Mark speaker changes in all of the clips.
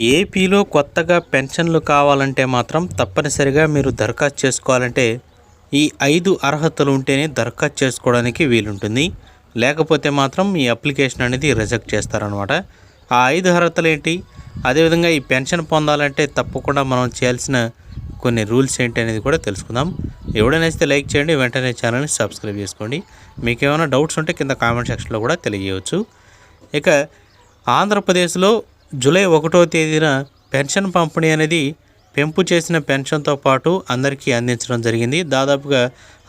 Speaker 1: ఏపీలో కొత్తగా పెన్షన్లు కావాలంటే మాత్రం తప్పనిసరిగా మీరు దరఖాస్తు చేసుకోవాలంటే ఈ ఐదు అర్హతలు ఉంటేనే దరఖాస్తు చేసుకోవడానికి వీలుంటుంది. లేకపోతే మాత్రం ఈ అప్లికేషన్ అనేది రిజెక్ట్ చేస్తారనమాట ఆ ఐదు అర్హతలు ఏంటి? అదేవిధంగా ఈ పెన్షన్ పొందాలంటే తప్పకుండా మనం చేయాల్సిన కొన్ని రూల్స్ ఏంటి అనేది కూడా తెలుసుకుందాం. ఎవడనైతే లైక్ చేయండి వెంటనే ఛానల్ని సబ్స్క్రైబ్ చేసుకోండి. మీకు ఏమైనా డౌట్స్ ఉంటే కింద కామెంట్ సెక్షన్లో కూడా తెలియవచ్చు ఇక ఆంధ్రప్రదేశ్లో జూలై ఒకటో తేదీన పెన్షన్ పంపిణీ అనేది పెంపు చేసిన పెన్షన్తో పాటు అందరికీ అందించడం జరిగింది. దాదాపుగా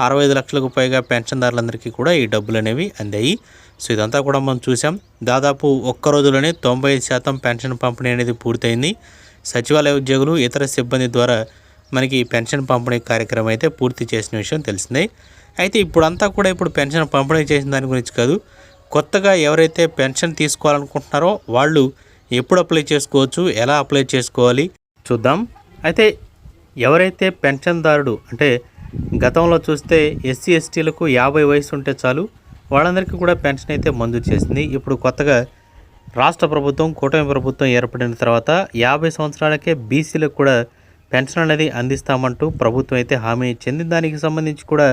Speaker 1: అరవై ఐదు లక్షలకు పైగా పెన్షన్దారులందరికీ కూడా ఈ డబ్బులు అనేవి అందాయి. సో ఇదంతా కూడా మనం చూసాం దాదాపు ఒక్క రోజులోనే తొంభై ఐదు శాతం పెన్షన్ పంపిణీ అనేది పూర్తయింది. సచివాలయ ఉద్యోగులు ఇతర సిబ్బంది ద్వారా మనకి పెన్షన్ పంపిణీ కార్యక్రమం అయితే పూర్తి చేసిన విషయం తెలిసిందే. అయితే ఇప్పుడంతా కూడా ఇప్పుడు పెన్షన్ పంపిణీ చేసిన దాని గురించి కాదు. కొత్తగా ఎవరైతే పెన్షన్ తీసుకోవాలనుకుంటున్నారో వాళ్ళు ఎప్పుడు అప్లై చేసుకోవచ్చు ఎలా అప్లై చేసుకోవాలి చూద్దాం. అయితే ఎవరైతే పెన్షన్దారుడు అంటే గతంలో చూస్తే ఎస్సీ ఎస్టీలకు యాభై వయసు ఉంటే చాలు వాళ్ళందరికీ కూడా పెన్షన్ అయితే మంజూరు చేసింది. ఇప్పుడు కొత్తగా రాష్ట్ర ప్రభుత్వం కూటమి ప్రభుత్వం ఏర్పడిన తర్వాత యాభై సంవత్సరాలకే బీసీలకు కూడా పెన్షన్ అనేది అందిస్తామంటూ ప్రభుత్వం అయితే హామీ ఇచ్చింది. దానికి సంబంధించి కూడా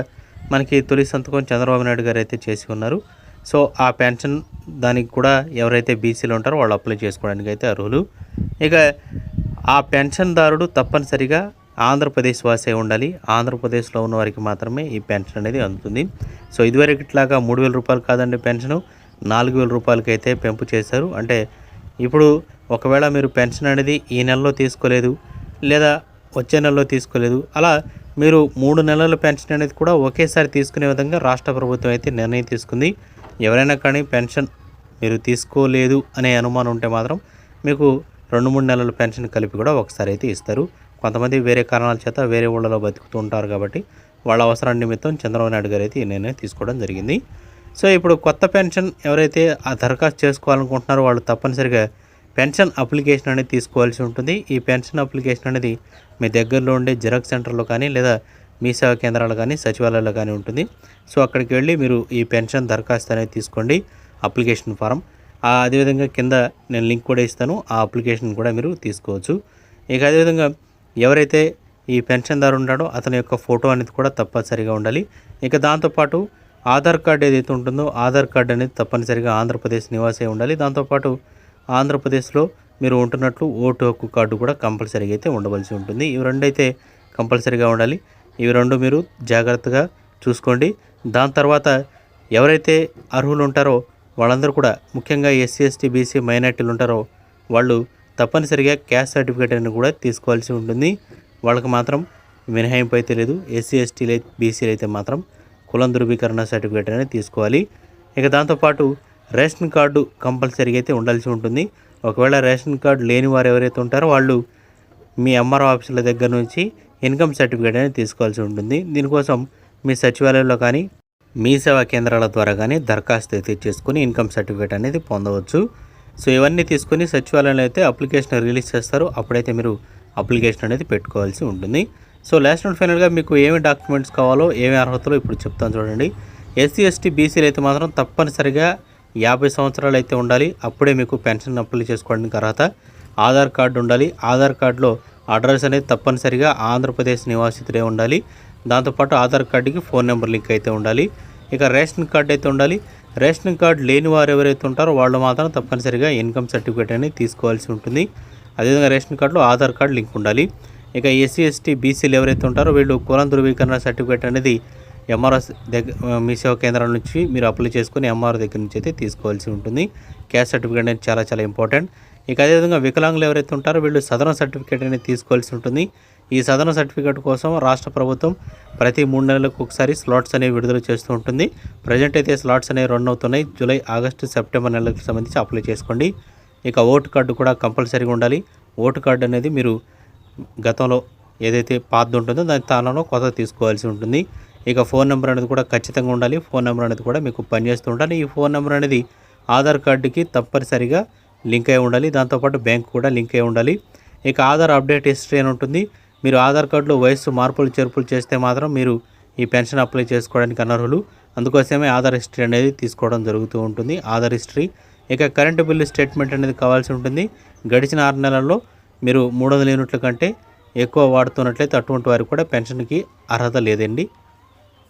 Speaker 1: మనకి తొలి సంతకం చంద్రబాబు నాయుడు గారు అయితే చేసి ఉన్నారు. సో ఆ పెన్షన్ దానికి కూడా ఎవరైతే బీసీలు ఉంటారో వాళ్ళు అప్లై చేసుకోవడానికి అయితే అర్హులు. ఇక ఆ పెన్షన్దారుడు తప్పనిసరిగా ఆంధ్రప్రదేశ్ వాసే ఉండాలి. ఆంధ్రప్రదేశ్లో ఉన్న వారికి మాత్రమే ఈ పెన్షన్ అనేది అందుతుంది. సో ఇదివరకు ఇట్లాగా మూడు వేల రూపాయలు కాదండి పెన్షన్. నాలుగు వేల రూపాయలకి అయితే పెంపు చేశారు. అంటే ఇప్పుడు ఒకవేళ మీరు పెన్షన్ అనేది ఈ నెలలో తీసుకోలేదు లేదా వచ్చే నెలలో తీసుకోలేదు అలా మీరు మూడు నెలల పెన్షన్ అనేది కూడా ఒకేసారి తీసుకునే విధంగా రాష్ట్ర ప్రభుత్వం అయితే నిర్ణయం తీసుకుంది. ఎవరైనా కానీ పెన్షన్ మీరు తీసుకోలేదు అనే అనుమానం ఉంటే మాత్రం మీకు రెండు మూడు నెలల పెన్షన్ కలిపి కూడా ఒకసారి అయితే ఇస్తారు. కొంతమంది వేరే కారణాల చేత వేరే ఊళ్ళలో బతుకుతూ ఉంటారు కాబట్టి వాళ్ళ అవసరం నిమిత్తం చంద్రబాబు నాయుడు గారు అయితే నిర్ణయం తీసుకోవడం జరిగింది. సో ఇప్పుడు కొత్త పెన్షన్ ఎవరైతే ఆ దరఖాస్తు చేసుకోవాలనుకుంటున్నారో వాళ్ళు తప్పనిసరిగా పెన్షన్ అప్లికేషన్ అనేది తీసుకోవాల్సి ఉంటుంది. ఈ పెన్షన్ అప్లికేషన్ అనేది మీ దగ్గరలో ఉండే జిరాక్స్ సెంటర్లో కానీ లేదా మీ సేవా కేంద్రాలు కానీ సచివాలయాలు కానీ ఉంటుంది. సో అక్కడికి వెళ్ళి మీరు ఈ పెన్షన్ దరఖాస్తు అనేది తీసుకోండి అప్లికేషన్ ఫారం. అదేవిధంగా కింద నేను లింక్ కూడా ఇస్తాను ఆ అప్లికేషన్ కూడా మీరు తీసుకోవచ్చు. ఇక అదేవిధంగా ఎవరైతే ఈ పెన్షన్దారు ఉంటాడో అతని యొక్క ఫోటో అనేది కూడా తప్పనిసరిగా ఉండాలి. ఇక దాంతోపాటు ఆధార్ కార్డు ఏదైతే ఉంటుందో ఆధార్ కార్డు అనేది తప్పనిసరిగా ఆంధ్రప్రదేశ్ నివాసే ఉండాలి. దాంతోపాటు ఆంధ్రప్రదేశ్లో మీరు ఉంటున్నట్లు ఓటు హక్కు కార్డు కూడా కంపల్సరీగా అయితే ఉండవలసి ఉంటుంది. ఇవి రెండు అయితే కంపల్సరీగా ఉండాలి. ఇవి రెండు మీరు జాగ్రత్తగా చూసుకోండి. దాని తర్వాత ఎవరైతే అర్హులు ఉంటారో వాళ్ళందరూ కూడా ముఖ్యంగా ఎస్సీ ఎస్టీ బీసీ మైనార్టీలు ఉంటారో వాళ్ళు తప్పనిసరిగా క్యాస్ట్ సర్టిఫికేట్ అని కూడా తీసుకోవాల్సి ఉంటుంది. వాళ్ళకి మాత్రం మినహాయింపు అయితే లేదు. ఎస్సీ ఎస్టీలు బీసీలు అయితే మాత్రం కులం ధృవీకరణ సర్టిఫికేట్ అనేది తీసుకోవాలి. ఇక దాంతోపాటు రేషన్ కార్డు కంపల్సరీగా అయితే ఉండాల్సి ఉంటుంది. ఒకవేళ రేషన్ కార్డు లేని వారు ఎవరైతే ఉంటారో వాళ్ళు మీ ఎంఆర్ఓ ఆఫీసుల దగ్గర నుంచి ఇన్కమ్ సర్టిఫికేట్ అనేది తీసుకోవాల్సి ఉంటుంది. దీనికోసం మీ సచివాలయంలో కానీ మీ సేవా కేంద్రాల ద్వారా కానీ దరఖాస్తు అయితే చేసుకుని ఇన్కమ్ సర్టిఫికేట్ అనేది పొందవచ్చు. సో ఇవన్నీ తీసుకొని సచివాలయంలో అయితే అప్లికేషన్ రిలీజ్ చేస్తారు. అప్పుడైతే మీరు అప్లికేషన్ అనేది పెట్టుకోవాల్సి ఉంటుంది. సో లాస్ట్ అండ్ ఫైనల్గా మీకు ఏమి డాక్యుమెంట్స్ కావాలో ఏమి అర్హతలో ఇప్పుడు చెప్తాను చూడండి. ఎస్సీ ఎస్టీ బీసీలు అయితే మాత్రం తప్పనిసరిగా యాభై సంవత్సరాలు అయితే ఉండాలి. అప్పుడే మీకు పెన్షన్ అప్లై చేసుకోవడానికి అర్హత. ఆధార్ కార్డు ఉండాలి. ఆధార్ కార్డులో అడ్రస్ అనేది తప్పనిసరిగా ఆంధ్రప్రదేశ్ నివాసితుడే ఉండాలి. దాంతోపాటు ఆధార్ కార్డుకి ఫోన్ నెంబర్ లింక్ అయితే ఉండాలి. ఇక రేషన్ కార్డు అయితే ఉండాలి. రేషన్ కార్డు లేని వారు ఎవరైతే ఉంటారో వాళ్ళు మాత్రం తప్పనిసరిగా ఇన్కమ్ సర్టిఫికేట్ అనేది తీసుకోవాల్సి ఉంటుంది. అదేవిధంగా రేషన్ కార్డులో ఆధార్ కార్డు లింక్ ఉండాలి. ఇక ఎస్సీ ఎస్టీ బీసీలు ఎవరైతే ఉంటారో వీళ్ళు కులం ధృవీకరణ సర్టిఫికేట్ అనేది ఎంఆర్ఎస్ దగ్గర మీ సేవా కేంద్రం నుంచి మీరు అప్లై చేసుకుని ఎంఆర్ దగ్గర నుంచి అయితే తీసుకోవాల్సి ఉంటుంది. క్యాస్ట్ సర్టిఫికేట్ అనేది చాలా చాలా ఇంపార్టెంట్. ఇక అదేవిధంగా వికలాంగులు ఎవరైతే ఉంటారో వీళ్ళు సదరణ సర్టిఫికేట్ అనేది తీసుకోవాల్సి ఉంటుంది. ఈ సదరణ సర్టిఫికేట్ కోసం రాష్ట్ర ప్రభుత్వం ప్రతి మూడు నెలలకు ఒకసారి స్లాట్స్ అనేవి విడుదల చేస్తూ ఉంటుంది. ప్రజెంట్ అయితే స్లాట్స్ అనేవి రన్ అవుతున్నాయి. జూలై ఆగస్టు సెప్టెంబర్ నెలలకు సంబంధించి అప్లై చేసుకోండి. ఇక ఓటు కార్డు కూడా కంపల్సరీగా ఉండాలి. ఓటు కార్డు అనేది మీరు గతంలో ఏదైతే పాత ఉంటుందో దాని స్థానంలో కొత్త తీసుకోవాల్సి ఉంటుంది. ఇక ఫోన్ నెంబర్ అనేది కూడా ఖచ్చితంగా ఉండాలి. ఫోన్ నెంబర్ అనేది కూడా మీకు పనిచేస్తూ ఉండాలి. ఈ ఫోన్ నెంబర్ అనేది ఆధార్ కార్డుకి తప్పనిసరిగా లింక్ అయి ఉండాలి. దాంతోపాటు బ్యాంక్ కూడా లింక్ అయి ఉండాలి. ఇక ఆధార్ అప్డేట్ హిస్టరీ అని ఉంటుంది. మీరు ఆధార్ కార్డులో వయస్సు మార్పులు చేర్పులు చేస్తే మాత్రం మీరు ఈ పెన్షన్ అప్లై చేసుకోవడానికి అనర్హులు. అందుకోసమే ఆధార్ హిస్టరీ అనేది తీసుకోవడం జరుగుతూ ఉంటుంది. ఆధార్ హిస్టరీ. ఇక కరెంటు బిల్లు స్టేట్మెంట్ అనేది కావాల్సి ఉంటుంది. గడిచిన ఆరు నెలల్లో మీరు మూడు వందల యూనిట్ల కంటే ఎక్కువ వాడుతున్నట్లయితే అటువంటి వారికి కూడా పెన్షన్కి అర్హత లేదండి.